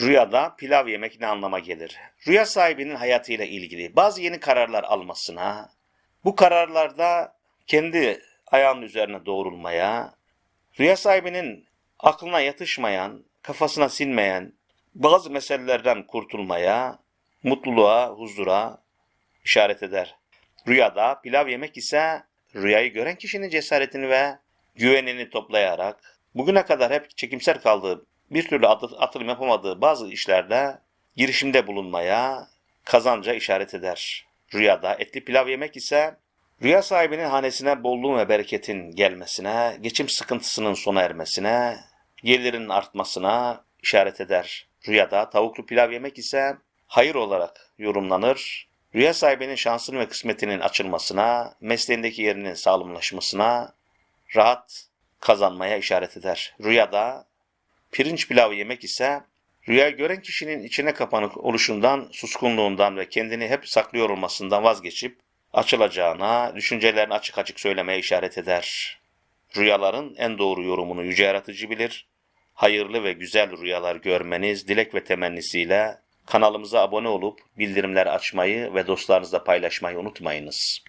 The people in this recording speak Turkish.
Rüyada pilav yemek ne anlama gelir? Rüya sahibinin hayatıyla ilgili bazı yeni kararlar almasına, bu kararlarda kendi ayağının üzerine doğrulmaya, rüya sahibinin aklına yatışmayan, kafasına sinmeyen bazı meselelerden kurtulmaya, mutluluğa, huzura işaret eder. Rüyada pilav yemek ise rüyayı gören kişinin cesaretini ve güvenini toplayarak bugüne kadar hep çekimser kaldığı, bir türlü atılım yapamadığı bazı işlerde girişimde bulunmaya, kazanca işaret eder. Rüyada etli pilav yemek ise rüya sahibinin hanesine bolluğun ve bereketin gelmesine, geçim sıkıntısının sona ermesine, gelirinin artmasına işaret eder. Rüyada tavuklu pilav yemek ise hayır olarak yorumlanır. Rüya sahibinin şansının ve kısmetinin açılmasına, mesleğindeki yerinin sağlamlaşmasına, rahat kazanmaya işaret eder. Rüyada pirinç pilavı yemek ise rüya gören kişinin içine kapanık oluşundan, suskunluğundan ve kendini hep saklıyor olmasından vazgeçip açılacağına, düşüncelerini açık açık söylemeye işaret eder. Rüyaların en doğru yorumunu yüce yaratıcı bilir. Hayırlı ve güzel rüyalar görmeniz dilek ve temennisiyle kanalımıza abone olup bildirimleri açmayı ve dostlarınızla paylaşmayı unutmayınız.